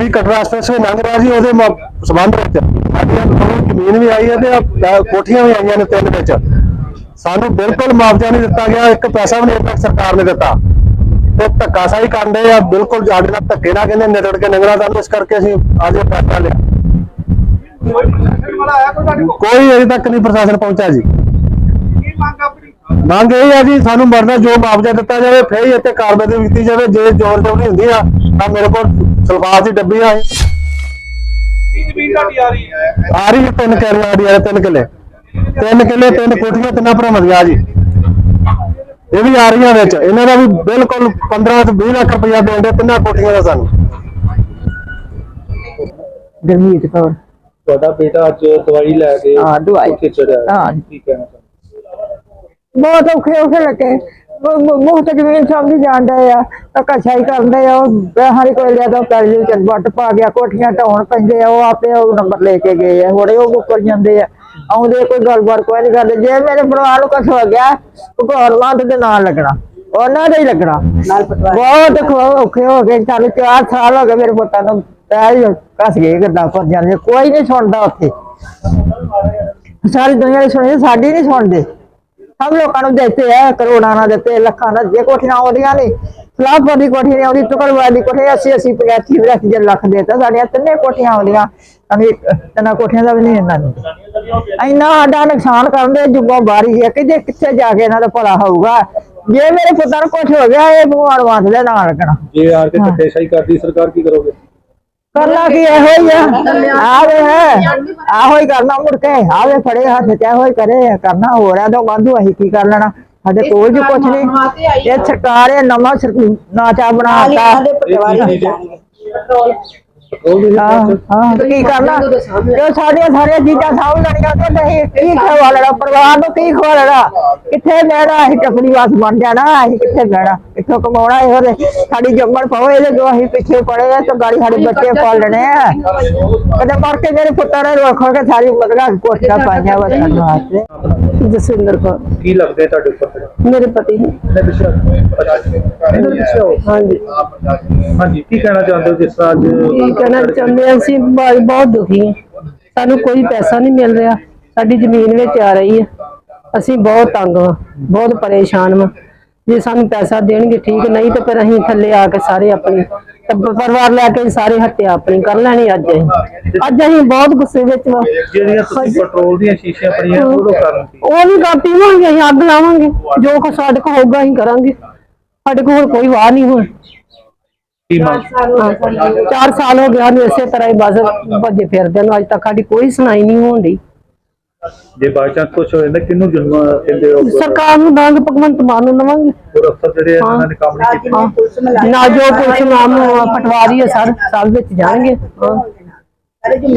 ਵੀ Katra express ਲੰਘ ਰਿਹਾ ਸੀ, ਉਹਦੇ ਮ- ਸੰਬੰਧ ਵਿੱਚ। ਸਾਡੀਆਂ ਥੋੜੀ ਜ਼ਮੀਨ ਵੀ ਆਈ ਹੈ ਤੇ ਕੋਠੀਆਂ ਵੀ ਆਈਆਂ ਨੇ ਤਿੰਨ ਵਿੱਚ। ਸਾਨੂੰ ਬਿਲਕੁਲ ਮੁਆਵਜ਼ਾ ਨਹੀਂ ਦਿੱਤਾ ਗਿਆ, ਇੱਕ ਪੈਸਾ ਵੀ ਨਹੀਂ ਤੱਕ ਸਰਕਾਰ ਨੇ ਦਿੱਤਾ। ਤੇ ਧੱਕਾਸ਼ਾਹੀ ਕਰਦੇ ਆ, ਬਿਲਕੁਲ ਸਾਡੇ ਨਾਲ ਧੱਕੇ ਨਾਲ ਕਹਿੰਦੇ ਨਿਰੜ ਕੇ ਨੰਗਰਾ ਸਾਨੂੰ ਇਸ ਕਰਕੇ ਅਸੀਂ ਅੱਜ ਇਹ ਫੈਸਲਾ ਲਿਆ। ਕੋਈ ਅਜੇ ਤੱਕ ਨਹੀਂ ਪ੍ਰਸ਼ਾਸਨ ਪਹੁੰਚਿਆ ਜੀ। ਮੰਗ ਇਹ ਆ ਜੀ, ਸਾਨੂੰ ਮਰਨਾ ਜੋ ਮੁਆਵਜ਼ਾ ਦਿੱਤਾ ਜਾਵੇ, ਫੇਰ ਹੀ ਇੱਥੇ ਕਾਰਵਾਈ ਕੀਤੀ ਜਾਵੇ, ਜੇ ਜ਼ੋਰ ਜ਼ੋਰ ਨਹੀਂ ਹੁੰਦੀ ਆ, ਤਾਂ ਮੇਰੇ ਕੋਲ ਸਲਫਾਤ ਦੀ ਡੱਬੀਆਂ ਹੈ। ਜ਼ਮੀਨ ਤੁਹਾਡੀ ਆ ਰਹੀ ਹੈ। ਆ ਰਹੀ ਹੈ ਤਿੰਨ ਕਿੱਲੇ ਆ ਰਹੀ ਹੈ ਤਿੰਨ ਕਿੱਲੇ। ਤਿੰਨ ਕਿੱਲੇ ਤਿੰਨ ਕੋਠੀਆਂ ਤਿੰਨਾਂ ਭਰਾਵਾਂ ਦੀਆਂ ਜੀ। ਇਹ ਵੀ ਆ ਰਹੀਆਂ ਵਿੱਚ। ਇਹਨਾਂ ਦਾ ਵੀ ਬਿਲਕੁਲ 15 ਤੋਂ 20 ਲੱਖ ਰੁਪਇਆ ਦੇਣ ਦੇ ਤਿੰਨਾਂ ਕੋਠੀਆਂ ਦਾ ਸਾਨੂੰ। ਗਰਮੀਤ ਕੌਰ ਤੁਹਾਡਾ ਬੇਟਾ ਅੱਜ ਦਵਾਈ ਲੈ ਕੇ ਹਾਂ, ਦਵਾਈ। ਉੱਥੇ ਚੜਿਆ। ਹਾਂ। ਕੀ ਕਹਿਣਾ ਚਾਹੁੰਦੇ? ਬਹੁਤ ਔਖੇ ਔਖੇ ਲੱਗੇ। ਮੁਹਤ ਜ਼ਮੀਨ ਸਮਝ ਜਾਂਦੇ ਆ? ਧੱਕਾਸ਼ਾਹੀ ਕਰਦੇ ਆ ਉਹ ਹਰੀ ਕੋਈ ਲਿਆ ਤਾਂ ਪੈਲੀ ਵਿੱਚ ਵੱਟ ਪਾ ਗਿਆ ਕੋਠੀਆਂ ਢਾਉਣ ਪੈਂਦੇ ਆ ਉਹ ਆਪੇ ਉਹ ਨੰਬਰ ਲੈ ਕੇ ਗਏ ਆ ਹੁਣੇ ਉਹ ਮੁੱਕਰ ਜਾਂਦੇ ਆ ਆਉਂਦੇ ਕੋਈ ਗੱਲਬਾਤ ਕੋਈ ਨਹੀਂ ਕਰਦੇ ਜੇ ਮੇਰੇ ਪਰਿਵਾਰ ਨੂੰ ਕੁਛ ਹੋ ਗਿਆ ਭਗਵਾਨ ਦੇ ਨਾਲ ਲੱਗਣਾ ਉਹਨਾਂ ਦਾ ਹੀ ਲੱਗਣਾ ਬਹੁਤ ਔਖੇ- ਹੋ ਗਏ ਸਾਨੂੰ 4 ਸਾਲ ਹੋ ਗਏ ਮੇਰੇ ਪੁੱਤਾਂ ਨੂੰ ਪੈਰ ਕੱਸ ਗਏ ਗੱਦਾਂ ਪਰ ਜਾਂਦੇ ਕੋਈ ਨਹੀਂ ਸੁਣਦਾ ਉੱਥੇ ਸਾਰੀ ਦੁਨੀਆ ਦੀ ਸੁਣੀ ਸਾਡੀ ਨਹੀਂ ਸੁਣਦੇ ਸਭ ਲੋਕਾਂ ਨੂੰ ਦਿੱਤੇ ਆ, ਕਰੋੜਾਂ ਨਾਲ ਦਿੱਤੇ ਲੱਖਾਂ ਨਾਲ ਜੇ ਕੋਠੀਆਂ ਆਉਂਦੀਆਂ ਨਹੀਂ। ਸਲਾਹਪੁਰ ਦੀ ਕੋਠੀ ਨਹੀਂ ਆਉਂਦੀ ਟੁਕੜਵਾਦ ਦੀ ਕੋਠੀ 80 80 85 ਲੱਖ ਜੇ ਲੱਖ ਦੇਤਾ। ਸਾਡੀਆਂ ਤਿੰਨੇ ਕੋਠੀਆਂ ਆਉਂਦੀਆਂ ਸਾਨੂੰ ਤਿੰਨਾਂ ਕੋਠੀਆਂ ਦਾ ਵੀ ਨਹੀਂ ਇਹਨਾਂ ਨੂੰ ਇੰਨਾ ਸਾਡਾ ਨੁਕਸਾਨ ਕਰਨ ਕਰਦੇ ਜੁਗੋਂ ਬਾਰੀ ਹੈ ਕਿ ਜੇ ਕਿੱਥੇ ਜਾ ਕੇ ਇਹਨਾਂ ਦਾ ਭਲਾ ਹੋਊਗਾ। ਜੇ ਮੇਰੇ ਪੁੱਤਾਂ ਨੂੰ ਕੁਝ ਹੋ ਗਿਆ, ਇਹ ਭਗਵਾਨ ਵਾਸ ਦੇ ਲੱਗਣਾ ਜੇ ਆ ਕੇ ਧੱਕੇਸ਼ਾਹੀ ਕਰਦੀ, ਸਰਕਾਰ ਕੀ ਕਰੋਗੇ? ਕਰਨਾ ਕੀ ਇਹੋ ਹੀ ਆ? ਆਵੇ ਹੈ। ਆਹੋ ਹੀ ਕਰਨਾ ਮੁੜ ਕੇ। ਆਵੇ ਫੜੇ ਹੱਥ ਚ ਇਹੋ ਹੀ ਕਰੇ। ਕਰਨਾ ਹੋ ਰਿਹਾ ਤਾਂ ਵਾਧੂ ਅਸੀਂ ਕੀ ਕਰ ਲੈਣਾ? ਸਾਡੇ ਕੋਲ ਵੀ ਕੁਝ ਨਹੀਂ। ਇਹ ਸਰਕਾਰ ਇਹ ਨਵਾਂ ਸਰ- ਨਾਚਾ ਬਣਾਤਾ। ਹਾਂ ਹਾਂ ਕੀ ਕਰਨਾ? ਜੋ ਸਾਡੀਆਂ ਸਾਰੀਆਂ ਚੀਜ਼ਾਂ ਸਾਂਭ ਲੈਣੀਆਂ ਤੇ ਨਹੀਂ ਕੀ ਖਵਾ ਲੈਣਾ? ਪਰਿਵਾਰ ਨੂੰ ਕੀ ਖਵਾ ਲੈਣਾ? ਕਿੱਥੇ ਬਹਿਣਾ ਅਸੀਂ ਟੱਪਰੀ ਵਾਸ ਬਣ ਜਾਣਾ। ਅਸੀਂ ਕਿੱਥੇ ਬਹਿਣਾ ਕਿੱਥੋਂ ਕਮਾਉਣਾ? ਇਹੋ ਦੇ ਸਾਡੀ ਜੰਮਣ ਪਵੇ ਇਹਦੇ ਜੋ ਅਸੀਂ ਪਿੱਛੇ ਪੜੇ ਆ ਤੇ ਗਾੜੀ ਸਾਡੇ ਬੱਚੇ ਪਾਲ ਲੈਣੇ ਆ। ਕਦੇ ਮਰ ਕੇ ਮੇਰੇ ਪੁੱਤਰ ਨੇ ਰੱਖੋ ਕੇ ਸਾਰੀ ਮਦਗਾ ਕੋਠਾ ਪਾਈਆਂ ਵਸਣ ਵਾਸਤੇ। ਜਸਵਿੰਦਰ ਕੌਰ। ਕੀ ਲੱਗਦੇ ਤੁਹਾਡੇ ਉੱਪਰ ਮੇਰੇ ਪਤੀ ਇਹਦੇ ਪਿੱਛੇ। ਹਾਂਜੀ। ਹਾਂਜੀ। ਕੀ ਕਹਿਣਾ ਚਾਹੁੰਦੇ ਹੋ ਜਿਸ ਤਰ੍ਹਾਂ ਅੱਜ ਕੀ ਕਹਿਣਾ ਚਾਹੁੰਦੇ ਹਾਂ ਅਸੀਂ ਬਹੁਤ ਦੁਖੀ ਹਾਂ। ਸਾਨੂੰ ਕੋਈ ਪੈਸਾ ਨਹੀਂ ਮਿਲ ਰਿਹਾ। ਸਾਡੀ ਜ਼ਮੀਨ ਵਿੱਚ ਆ ਰਹੀ ਹੈ। ਅਸੀਂ ਬਹੁਤ ਤੰਗ ਹਾਂ ਬਹੁਤ ਪਰੇਸ਼ਾਨ ਹਾਂ। ਜੇ ਸਾਨੂੰ ਪੈਸਾ ਦੇਣਗੇ ਠੀਕ ਨਹੀਂ ਤੇ ਫਿਰ ਅਸੀਂ ਥੱਲੇ ਆ ਕੇ ਸਾਰੇ ਆਪਣੀ ਪਰਿਵਾਰ ਲੈ ਕੇ ਸਾਰੇ ਹੱਤਿਆ ਆਪਣੀ ਕਰ ਲੈਣੀ ਅੱਜ ਅਸੀਂ। ਅੱਜ ਅਸੀਂ ਬਹੁਤ ਗੁੱਸੇ ਵਿੱਚ ਵਾ। ਜਿਹੜੀਆਂ ਤੁਸੀਂ ਪੈਟਰੋਲ ਦੀਆਂ ਸ਼ੀਸ਼ੀਆਂ ਪਈਆਂ ਉਹਦੋਂ ਕਰਨ ਸੀ ਉਹ ਵੀ ਗਾ ਪੀਵਾਂਗੇ ਅਸੀਂ ਅੱਗ ਲਾਵਾਂਗੇ। ਜੋ ਕੁਛ ਸਾਡੇ ਕੋਲ ਹੋਊਗਾ ਅਸੀਂ ਕਰਾਂਗੇ। ਸਾਡੇ ਕੋਲ ਕੋਈ ਵਾਹ ਨਹੀਂ ਹੁਣ। ਚਾਰ ਸਾਲ ਹੋ ਗਿਆ ਨੂੰ ਇਸੇ ਤਰ੍ਹਾਂ ਹੀ ਬਸ ਭੱਜੇ ਫਿਰਦੇ ਨੂੰ। ਅੱਜ ਤੱਕ ਸਾਡੀ ਕੋਈ ਸੁਣਾਈ ਨਹੀਂ ਹੋਣ ਜੇ ਬਾਈ ਚਾਂਸ ਕੁਝ ਹੋ ਜਾਂਦਾ ਕਿਹਨੂੰ ਜੁਰਮ ਕਹਿੰਦੇ ਹੋ? ਸਰਕਾਰ ਨੂੰ ਦਾਂਗ ਭਗਵੰਤ ਮਾਨ ਨੂੰ ਲਵਾਂਗੇ। ਹੋਰ ਅਫਸਰ ਜਿਹੜੇ ਇਹਨਾਂ ਨੇ ਕੰਮ ਨਹੀਂ ਕੀਤਾ। ਹਾਂ। ਨਾ ਜੋ ਕੁਛ ਨਾਮ ਪਟਵਾਰੀ ਹੈ ਸਰ ਸਭ ਵਿੱਚ ਜਾਣਗੇ। ਹਾਂ।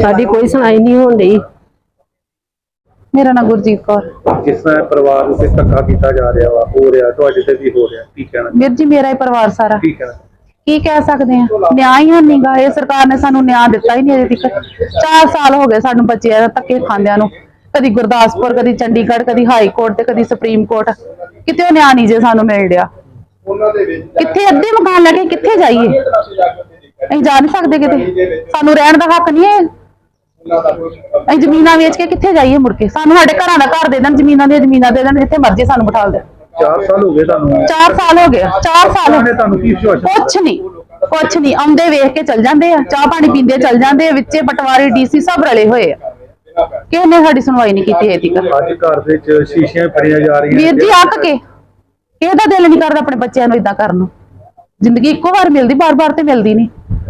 ਸਾਡੀ ਕੋਈ ਸੁਣਾਈ ਨਹੀਂ ਹੋਣ ਡਈ। ਮੇਰਾ ਨਾਮ ਗੁਰਜੀਤ ਕੌਰ। ਜਿਸ ਤਰ੍ਹਾਂ ਪਰਿਵਾਰ ਉੱਤੇ ਧੱਕਾ ਕੀਤਾ ਜਾ ਰਿਹਾ ਵਾ ਹੋ ਰਿਹਾ ਤੁਹਾਡੇ ਤੇ ਵੀ ਹੋ ਰਿਹਾ। ਕੀ ਕਹਿਣਾ? ਵੀਰ ਜੀ ਮੇਰਾ ਹੀ ਪਰਿਵਾਰ ਸਾਰਾ। ਕੀ ਕਹਿਣਾ? ਕੀ ਕਹਿ ਸਕਦੇ ਆ ਨਿਆਂ ਹੀ ਨਹੀਂਗਾ ਇਹ ਸਰਕਾਰ ਨੇ ਸਾਨੂੰ ਨਿਆਂ ਦਿੱਤਾ ਹੀ ਨਹੀਂ ਅਜੇ ਤੱਕ। 4 ਸਾਲ ਹੋ ਗਏ ਸਾਨੂੰ ਬੱਚਿਆਂ ਦਾ ਧੱਕੇ ਖਾਂਦਿਆਂ ਨੂੰ। ਕਦੀ ਗੁਰਦਾਸਪੁਰ, ਕਦੀ ਚੰਡੀਗੜ੍ਹ, ਕਦੀ ਹਾਈ ਕੋਰਟ ਤੇ ਕਦੀ ਸੁਪਰੀਮ ਕੋਰਟ। ਕਿਤੇ ਉਹ ਨਿਆਂ ਨਹੀਂ ਜੇ ਸਾਨੂੰ ਮਿਲ ਰਿਹਾ। ਕਿੱਥੇ ਅੱਧੇ ਮਕਾਨ ਲੈ ਕੇ ਕਿੱਥੇ ਜਾਈਏ? ਅਸੀਂ ਜਾ ਨਹੀਂ ਸਕਦੇ ਕਿਤੇ। ਸਾਨੂੰ ਰਹਿਣ ਦਾ ਹੱਕ ਨਹੀਂ ਹੈ। ਅਸੀਂ ਜ਼ਮੀਨਾਂ ਵੇਚ ਕੇ ਕਿੱਥੇ ਜਾਈਏ ਮੁੜ ਕੇ? ਸਾਨੂੰ ਸਾਡੇ ਘਰਾਂ ਦਾ ਘਰ ਦੇ ਦੇਣ, ਜ਼ਮੀਨਾਂ ਦੀਆਂ ਜ਼ਮੀਨਾਂ ਦੇ ਦੇਣ, ਜਿੱਥੇ ਮਰਜ਼ੀ ਸਾਨੂੰ ਬਿਠਾ ਦੇਣ 4 ਸਾਲ ਹੋ ਗਏ ਤੁਹਾਨੂੰ 4 ਸਾਲ ਹੋ ਗਏ 4 ਸਾਲ ਹੋ ਤੁਹਾਨੂੰ ਕੀ ਵਿਸ਼ਵਾਸ ਕੁਛ ਨਹੀਂ ਕੁਛ ਨਹੀਂ ਆਉਂਦੇ ਵੇਖ ਕੇ ਚਲ ਜਾਂਦੇ ਆ ਚਾਹ ਪਾਣੀ ਪੀਂਦੇ ਚਲ ਜਾਂਦੇ ਆ ਵਿੱਚੇ ਪਟਵਾਰੀ ਡੀਸੀ ਸਭ ਰਲੇ ਹੋਏ ਆ। ਕਿਸੇ ਨੇ ਸਾਡੀ ਸੁਣਵਾਈ ਨਹੀਂ ਕੀਤੀ ਐ ਤੀਕ? ਅੱਜ ਘਰ ਦੇ ਵਿੱਚ ਸ਼ੀਸ਼ੀਆਂ ਫੜੀਆਂ ਜਾ ਰਹੀਆਂ ਵੀਰ ਜੀ ਅੱਕ ਕੇ। ਕਿਸੇ ਦਾ ਦਿਲ ਨਹੀਂ ਕਰਦਾ ਆਪਣੇ ਬੱਚਿਆਂ ਨੂੰ ਇਦਾਂ ਕਰਨ ਨੂੰ? ਜ਼ਿੰਦਗੀ ਇੱਕੋ ਵਾਰ ਮਿਲਦੀ ਬਾਰ-ਬਾਰ ਤੇ ਮਿਲਦੀ ਨਹੀਂ।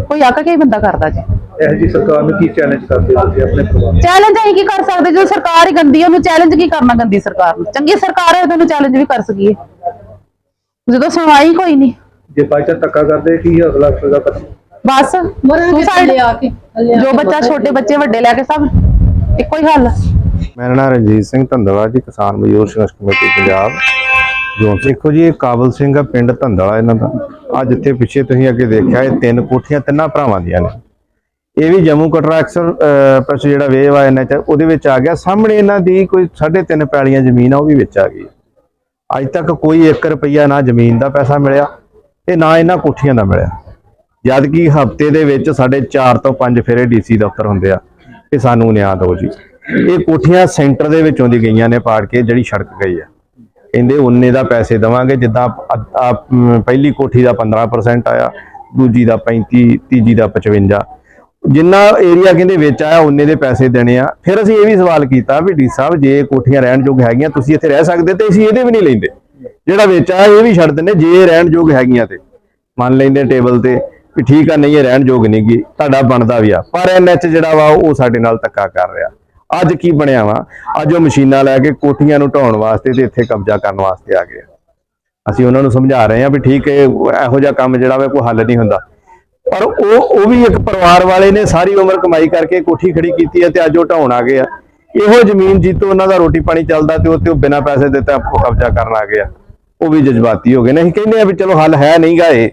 ਕੋਈ ਅੱਕ ਕੇ ਹੀ ਬੰਦਾ ਕਰਦਾ ਜੀ। ਇਹ ਜੀ ਸਰਕਾਰ ਨੂੰ ਕੀ ਚੈਲੰਜ ਕਰਦੇ ਹੋ ਤੁਸੀਂ ਆਪਣੇ ਪਰਿਵਾਰ ਨੂੰ? ਚੈਲੰਜ ਅਸੀਂ ਕੀ ਕਰ ਸਕਦੇ? ਜਦੋਂ ਸਰਕਾਰ ਹੀ ਗੰਦੀ ਹੈ ਉਹਨੂੰ ਚੈਲੰਜ ਕੀ ਕਰਨਾ ਗੰਦੀ ਸਰਕਾਰ ਨੂੰ? ਚੰਗੀ ਸਰਕਾਰ ਹੈ ਉਹਨੂੰ ਚੈਲੰਜ ਵੀ ਕਰ ਸਕੀਏ। ਜਦੋਂ ਸੁਣਵਾਈ ਕੋਈ ਨਹੀਂ। ਜੇ ਬਾਈ ਚਾਂਸ ਧੱਕਾ ਕਰਦੇ ਕੀ ਅਗਲਾ ਅਫਸਰ ਦਾ ਬਸ ਸੁਸਾਈਡ ਜੋ ਬੱਚਾ ਛੋਟੇ ਬੱਚੇ ਵੱਡੇ ਲੈ ਕੇ ਸਭ ਇੱਕੋ ਹੀ ਹੱਲ ਮੇਰਾ ਨਾਮ ਰਣਜੀਤ ਸਿੰਘ ਧੰਦਲਾ ਜੀ ਕਿਸਾਨ ਮਜ਼ਦੂਰ ਸੰਘਰਸ਼ ਕਮੇਟੀ ਪੰਜਾਬ। ਜੋ ਦੇਖੋ ਜੀ ਇਹ ਕਾਬਲ ਸਿੰਘ ਆ ਪਿੰਡ ਧੰਦਲਾ ਇਹਨਾਂ ਦਾ। ਆ ਜਿੱਥੇ ਪਿੱਛੇ ਤੁਸੀਂ ਅੱਗੇ ਦੇਖਿਆ ਇਹ ਤਿੰਨ ਕੋਠੀਆਂ ਤਿੰਨਾਂ ਭਰਾਵਾਂ ਦੀਆਂ ਨੇ। ਇਹ ਵੀ ਜੰਮੂ ਕਟਰਾ ਅਕਸਰ ਪ੍ਰੈਸ ਜਿਹੜਾ ਵੇਵ ਆ ਇਹਨਾਂ ਚ, ਉਹਦੇ ਵਿੱਚ ਆ ਗਿਆ। ਸਾਹਮਣੇ ਇਹਨਾਂ ਦੀ ਕੋਈ 3.5 ਪੈਲੀਆਂ ਜ਼ਮੀਨ ਆ, ਉਹ ਵੀ ਵਿੱਚ ਆ ਗਈ। ਅੱਜ ਤੱਕ ਕੋਈ 1 ਰੁਪਈਆ ਨਾ ਜ਼ਮੀਨ ਦਾ ਪੈਸਾ ਮਿਲਿਆ ਤੇ ਨਾ ਇਹਨਾਂ ਕੋਠੀਆਂ ਦਾ ਮਿਲਿਆ। ਜਦ ਕਿ ਹਫ਼ਤੇ ਦੇ ਵਿੱਚ ਸਾਡੇ 4 ਤੋਂ 5 ਫੇਰੇ ਡੀਸੀ ਦਫ਼ਤਰ ਹੁੰਦੇ ਆ। ਕਿ ਸਾਨੂੰ ਨਿਆਂ ਦਿਓ ਜੀ ਇਹ ਕੋਠੀਆਂ ਸੈਂਟਰ ਦੇ ਵਿੱਚੋਂ ਦੀ ਗਈਆਂ ਨੇ ਪਾੜ ਕੇ, ਜਿਹੜੀ ਸੜਕ ਗਈ ਆ। ਕਹਿੰਦੇ ਉਨੇ ਦਾ ਪੈਸੇ ਦਵਾਂਗੇ, ਜਿੱਦਾਂ ਪਹਿਲੀ ਕੋਠੀ ਦਾ 15% ਆਇਆ, ਦੂਜੀ ਦਾ 35 ਤੀਜੀ ਦਾ 55 ਜਿੰਨਾ ਏਰੀਆ ਕਹਿੰਦੇ ਵਿੱਚ ਆਇਆ ਉਨੇ ਦੇ ਪੈਸੇ ਦੇਣੇ ਆ। ਫਿਰ ਅਸੀਂ ਇਹ ਵੀ ਸਵਾਲ ਕੀਤਾ ਵੀ ਡੀ ਸਾਹਿਬ, ਜੇ ਕੋਠੀਆਂ ਰਹਿਣ ਯੋਗ ਹੈਗੀਆਂ, ਤੁਸੀਂ ਇੱਥੇ ਰਹਿ ਸਕਦੇ ਤੇ ਅਸੀਂ ਇਹਦੇ ਵੀ ਨਹੀਂ ਲੈਂਦੇ। ਜਿਹੜਾ ਵਿੱਚ ਆਇਆ ਇਹ ਵੀ ਛੱਡ ਦਿੰਦੇ, ਜੇ ਇਹ ਰਹਿਣ ਯੋਗ ਹੈਗੀਆਂ ਤੇ। ਮੰਨ ਲੈਂਦੇ ਟੇਬਲ ਤੇ ਵੀ ਠੀਕ ਆ, ਨਹੀਂ, ਇਹ ਰਹਿਣ ਯੋਗ ਨਹੀਂਗੀ ਤੁਹਾਡਾ ਬਣਦਾ ਵੀ ਆ। ਪਰ ਐਨਐਚ ਜਿਹੜਾ ਵਾ, ਉਹ ਸਾਡੇ ਨਾਲ ਧੱਕਾ ਕਰ ਰਿਹਾ। ਅੱਜ ਕੀ ਬਣਿਆ ਵਾ? ਅੱਜ ਉਹ ਮਸ਼ੀਨਾਂ ਲੈ ਕੇ ਕੋਠੀਆਂ ਨੂੰ ਢਾਉਣ ਵਾਸਤੇ ਤੇ ਇੱਥੇ ਕਬਜ਼ਾ ਕਰਨ ਵਾਸਤੇ ਆ ਗਏ ਅਸੀਂ ਉਹਨਾਂ ਨੂੰ ਸਮਝਾ ਰਹੇ ਹਾਂ ਵੀ ਠੀਕ ਹੈ, ਇਹੋ ਜਿਹਾ ਕੰਮ ਜਿਹੜਾ ਵਾ, ਕੋਈ ਹੱਲ ਨਹੀਂ ਹੁੰਦਾ। ਪਰ ਉਹ ਉਹ ਵੀ ਇੱਕ ਪਰਿਵਾਰ ਵਾਲੇ ਨੇ ਸਾਰੀ ਉਮਰ ਕਮਾਈ ਕਰਕੇ ਕੋਠੀ ਖੜੀ ਕੀਤੀ ਹੈ ਤੇ ਅੱਜ ਉਹ ਢਾਉਣ ਆ ਗਏ ਆ। ਇਹੋ ਜ਼ਮੀਨ ਜੀਤੋ ਉਹਨਾਂ ਦਾ ਰੋਟੀ ਪਾਣੀ ਚੱਲਦਾ ਤੇ ਉੱਤੇ ਉਹ ਬਿਨਾਂ ਪੈਸੇ ਦਿੱਤੇ ਆਪੋ ਕਬਜ਼ਾ ਕਰਨ ਆ ਗਏ ਉਹ ਵੀ ਜਜ਼ਬਾਤੀ ਹੋ ਗਏ ਨੇ। ਅਸੀਂ ਕਹਿੰਦੇ ਆ ਵੀ ਚਲੋ ਹੱਲ ਹੈ ਨਹੀਂਗਾ ਇਹ,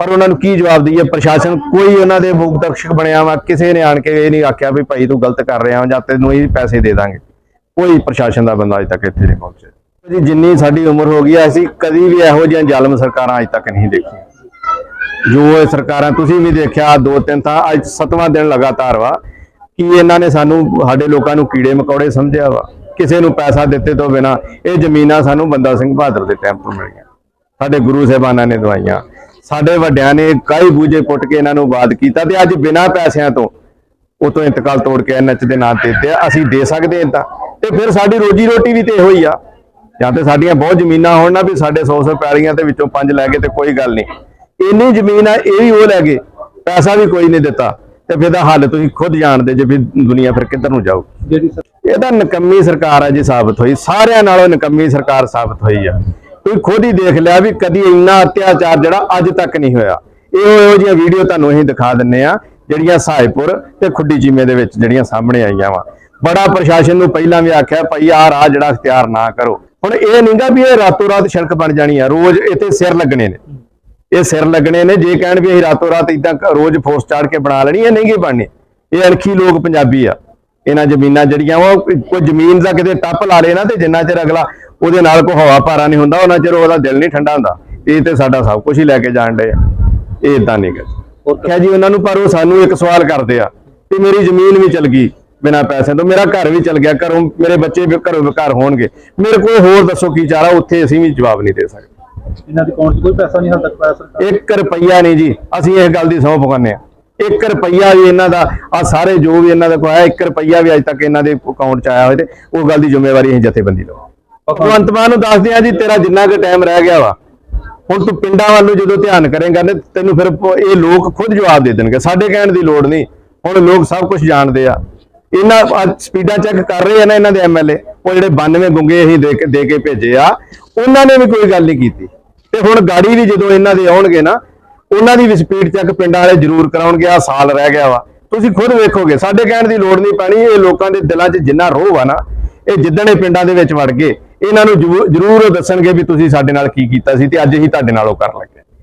ਪਰ ਉਹਨਾਂ ਨੂੰ ਕੀ ਜਵਾਬ ਦਈਏ? ਪ੍ਰਸ਼ਾਸਨ ਕੋਈ ਉਹਨਾਂ ਦੇ ਮੁੱਖ ਦਰਸ਼ਕ ਬਣਿਆ ਵਾ, ਕਿਸੇ ਨੇ ਆਣ ਕੇ ਇਹ ਨਹੀਂ ਆਖਿਆ ਵੀ ਭਾਈ ਤੂੰ ਗਲਤ ਕਰ ਰਿਹਾ ਜਾਂ ਤੈਨੂੰ ਇਹ ਪੈਸੇ ਦੇ ਦਾਂਗੇ। ਕੋਈ ਪ੍ਰਸ਼ਾਸਨ ਦਾ ਬੰਦਾ ਅਜੇ ਤੱਕ ਇੱਥੇ ਨਹੀਂ ਪਹੁੰਚਿਆ। ਜੀ, ਜਿੰਨੀ ਸਾਡੀ ਉਮਰ ਹੋ ਗਈ ਹੈ ਅਸੀਂ ਕਦੀ ਵੀ ਇਹੋ ਜਿਹੀਆਂ ਜ਼ਾਲਮ ਸਰਕਾਰਾਂ ਅਜੇ ਤੱਕ ਨਹੀਂ ਦੇਖੀਆਂ। ਜੋ ਇਹ ਸਰਕਾਰਾਂ, ਤੁਸੀਂ ਵੀ ਦੇਖਿਆ ਦੋ ਤਿੰਨ ਤਾਂ ਅੱਜ ਸਤਵਾਂ ਦਿਨ ਲਗਾਤਾਰ ਵਾ, ਕਿ ਇਹਨਾਂ ਨੇ ਸਾਨੂੰ, ਸਾਡੇ ਲੋਕਾਂ ਨੂੰ ਕੀੜੇ ਮਕੌੜੇ ਸਮਝਿਆ ਵਾ, ਕਿਸੇ ਨੂੰ ਪੈਸਾ ਦਿੱਤੇ ਤੋਂ ਬਿਨਾ ਇਹ ਜ਼ਮੀਨਾਂ ਸਾਨੂੰ ਬੰਦਾ ਸਿੰਘ ਬਹਾਦਰ ਦੇ ਟਾਈਮ ਤੋਂ ਮਿਲੀਆਂ। ਸਾਡੇ ਗੁਰੂ ਸਾਹਿਬਾਨਾਂ ਨੇ ਦਵਾਈਆਂ। ਸਾਡੇ ਵੱਡਿਆਂ ਨੇ ਕਈ ਬੂਝੇ ਪੁੱਟ ਕੇ ਇਹਨਾਂ ਨੂੰ ਬਾਦ ਕੀਤਾ ਤੇ ਅੱਜ ਬਿਨਾਂ ਪੈਸਿਆਂ ਤੋਂ ਉਹ ਤੋਂ ਇੰਤਕਾਲ ਤੋੜ ਕੇ ਐਨਐਚ ਦੇ ਨਾਂ ਤੇ ਦਿੱਤੇ ਅਸੀਂ ਦੇ ਸਕਦੇ ਹਾਂ ਤਾਂ। ਤੇ ਫਿਰ ਸਾਡੀ ਰੋਜੀ ਰੋਟੀ ਵੀ ਤੇ ਇਹੋ ਹੀ ਆ। ਜਾਂ ਤੇ ਸਾਡੀਆਂ ਬਹੁਤ ਜ਼ਮੀਨਾਂ ਹੋਣ ਨਾ ਵੀ ਸਾਡੇ 100 100 ਪੈਲੀਆਂ ਤੇ ਵਿੱਚੋਂ ਪੰਜ ਲੈ ਗਏ ਤੇ ਕੋਈ ਗੱਲ ਨਹੀਂ। ਇੰਨੀ ਜ਼ਮੀਨ ਆ ਇਹ ਵੀ ਉਹ ਲੈ ਗਏ। ਪੈਸਾ ਵੀ ਕੋਈ ਨਹੀਂ ਦਿੱਤਾ। ਤੇ ਫਿਰ ਦਾ ਹੱਲ ਤੁਸੀਂ ਖੁਦ ਜਾਣਦੇ ਜੇ ਵੀ ਦੁਨੀਆ ਫਿਰ ਕਿੱਧਰ ਨੂੰ ਜਾਊ। ਇਹ ਤਾਂ ਨਕੰਮੀ ਸਰਕਾਰ ਆ ਜੀ ਸਾਬਤ ਹੋਈ। ਸਾਰਿਆਂ ਨਾਲੋਂ ਨਕੰਮੀ ਸਰਕਾਰ ਸਾਬਤ ਹੋਈ ਆ। ਤੁਸੀਂ ਖੁਦ ਹੀ ਦੇਖ ਲਿਆ ਵੀ ਕਦੀ ਇੰਨਾ ਅਤਿਆਚਾਰ ਜਿਹੜਾ ਅੱਜ ਤੱਕ ਨਹੀਂ ਹੋਇਆ। ਇਹੋ ਇਹੋ ਜਿਹੀਆਂ ਵੀਡੀਓ ਤੁਹਾਨੂੰ ਅਸੀਂ ਦਿਖਾ ਦਿੰਨੇ ਆ ਜਿਹੜੀਆਂ ਸਾਇਪੁਰ ਤੇ ਖੁੱਡੀ ਚੀਮੇ ਦੇ ਵਿੱਚ ਜਿਹੜੀਆਂ ਸਾਹਮਣੇ ਆਈਆਂ ਵਾ। ਬੜਾ ਪ੍ਰਸ਼ਾਸਨ ਨੂੰ ਪਹਿਲਾਂ ਵੀ ਆਖਿਆ ਭਾਈ ਆਹ ਰਾਹ ਜਿਹੜਾ ਇਖਤਿਆਰ ਨਾ ਕਰੋ। ਹੁਣ ਇਹ ਨਹੀਂਗਾ ਵੀ ਇਹ ਰਾਤੋਂ ਰਾਤ ਸੜਕ ਬਣ ਜਾਣੀ ਆ। ਰੋਜ਼ ਇੱਥੇ ਸਿਰ ਲੱਗਣੇ ਨੇ। ਇਹ ਸਿਰ ਲੱਗਣੇ ਨੇ ਜੇ ਕਹਿਣ ਵੀ ਅਸੀਂ ਰਾਤੋਂ ਰਾਤ ਇਦਾਂ ਰੋਜ਼ ਫੋਰਸ ਚਾੜ ਕੇ ਬਣਾ ਲੈਣੀ ਇਹ ਨਹੀਂ ਗੀ ਬਣਨੀ। ਇਹ ਅਣਖੀ ਲੋਕ ਪੰਜਾਬੀ ਆ। ਇਹਨਾਂ ਜ਼ਮੀਨਾਂ ਜਿਹੜੀਆਂ ਉਹ ਕੋਈ ਜ਼ਮੀਨ ਦਾ ਕਿਤੇ ਟੱਪ ਲਾ ਲੇ ਨਾ ਤੇ ਜਿੰਨਾ ਚਿਰ ਅਗਲਾ ਉਹਦੇ ਨਾਲ ਕੋਈ ਹਵਾ ਭਾਰਾ ਨਹੀਂ ਹੁੰਦਾ ਉਹਨਾਂ ਚਿਰ ਉਹਦਾ ਦਿਲ ਨਹੀਂ ਠੰਡਾ ਹੁੰਦਾ। ਇਹ ਤੇ ਸਾਡਾ ਸਭ ਕੁਝ ਹੀ ਲੈ ਕੇ ਜਾਣ ਡੇ ਆ। ਇਹ ਇਦਾਂ ਨਹੀਂ ਗਾ ਕਿਹਾ ਜੀ ਉਹਨਾਂ ਨੂੰ ਪਰ ਉਹ ਸਾਨੂੰ ਇੱਕ ਸਵਾਲ ਕਰਦੇ ਆ ਕਿ ਮੇਰੀ ਜ਼ਮੀਨ ਵੀ ਚਲ ਗਈ ਬਿਨਾਂ ਪੈਸੇ ਤੋਂ ਮੇਰਾ ਘਰ ਵੀ ਚਲ ਗਿਆ ਘਰੋਂ ਮੇਰੇ ਬੱਚੇ ਵੀ ਘਰੋਂ ਬੇਘਰ ਹੋਣਗੇ। ਮੇਰੇ ਕੋਲ ਹੋਰ ਦੱਸੋ ਕੀ ਚਾਰਾ ਉੱਥੇ ਅਸੀਂ ਵੀ ਜਵਾਬ ਨਹੀਂ ਦੇ ਸਕਦੇ। ਇਹਨਾਂ ਦੇ ਅਕਾਊਂਟ 'ਚ ਕੋਈ ਪੈਸਾ ਨਹੀਂ ਹਾਲ ਤੱਕ ਪਾਇਆ ਸਰਕਾਰ 1 ਰੁਪਈਆ ਨਹੀਂ ਜੀ, ਅਸੀਂ ਇਸ ਗੱਲ ਦੀ ਸਹੁੰ ਪਕਾਉਂਦੇ ਆ 1 ਰੁਪਈਆ ਵੀ ਇਹਨਾਂ ਦਾ ਆ ਸਾਰੇ ਜੋ ਵੀ ਇਹਨਾਂ ਦਾ ਕੋਈ 1 ਰੁਪਈਆ ਵੀ ਅੱਜ ਤੱਕ ਇਹਨਾਂ ਦੇ ਅਕਾਊਂਟ 'ਚ ਆਇਆ ਹੋਵੇ ਤੇ ਉਹ ਗੱਲ ਦੀ ਜ਼ਿੰਮੇਵਾਰੀ ਅਸੀਂ ਜਥੇਬੰਦੀ ਲਓ ਭਗਵੰਤ ਮਾਨ ਨੂੰ ਦੱਸਦੇ ਆ ਜੀ, ਤੇਰਾ ਜਿੰਨਾ ਕੁ ਟਾਈਮ ਰਹਿ ਗਿਆ ਵਾ, ਹੁਣ ਤੂੰ ਪਿੰਡਾਂ ਵੱਲ ਨੂੰ ਜਦੋਂ ਧਿਆਨ ਕਰੇਗਾ ਤੇ ਤੈਨੂੰ ਫਿਰ ਇਹ ਲੋਕ ਖੁਦ ਜਵਾਬ ਦੇ ਦੇਣਗੇ। ਸਾਡੇ ਕਹਿਣ ਦੀ ਲੋੜ ਨਹੀਂ, ਹੁਣ ਲੋਕ ਸਭ ਕੁਝ ਜਾਣਦੇ ਆ। ਇਹਨਾਂ ਸਪੀਡਾਂ ਚੈੱਕ ਕਰ ਰਹੇ ਆ ਨਾ ਇਹਨਾਂ ਦੇ ਐਮਐਲਏ ਉਹ ਜਿਹੜੇ 92 ਗੁੰਗੇ ਅਸੀਂ ਦੇ ਕੇ ਦੇ ਕੇ ਭੇਜੇ ਆ ਉਹਨਾਂ ਨੇ ਵੀ ਕੋਈ ਗੱਲ ਨਹੀਂ ਕੀਤੀ। ਤੇ ਹੁਣ ਗਾੜੀ ਵੀ ਜਦੋਂ ਇਹਨਾਂ ਦੇ ਆਉਣਗੇ ਨਾ, ਉਹਨਾਂ ਦੀ ਵੀ ਸਪੀਡ ਚੈੱਕ ਪਿੰਡਾਂ ਵਾਲੇ ਜ਼ਰੂਰ ਕਰਾਉਣਗੇ ਆ ਸਾਲ ਰਹਿ ਗਿਆ ਵਾ। ਤੁਸੀਂ ਖੁਦ ਵੇਖੋਗੇ, ਸਾਡੇ ਕਹਿਣ ਦੀ ਲੋੜ ਨਹੀਂ ਪੈਣੀ, ਇਹ ਲੋਕਾਂ ਦੇ ਦਿਲਾਂ 'ਚ ਜਿੰਨਾ ਰੋਹ ਆ ਨਾ, ਇਹ ਜਿੱਦਣ ਇਹ ਪਿੰਡਾਂ ਦੇ ਵਿੱਚ ਵੜ ਗਏ, ਇਹਨਾਂ ਨੂੰ ਜ਼ਰੂਰ- ਉਹ ਦੱਸਣਗੇ ਵੀ ਤੁਸੀਂ ਸਾਡੇ ਨਾਲ ਕੀ ਕੀਤਾ ਸੀ ਤੇ ਅੱਜ ਹੀ ਤੁਹਾਡੇ ਨਾਲ ਉਹ ਕਰ ਲੱਗੇ।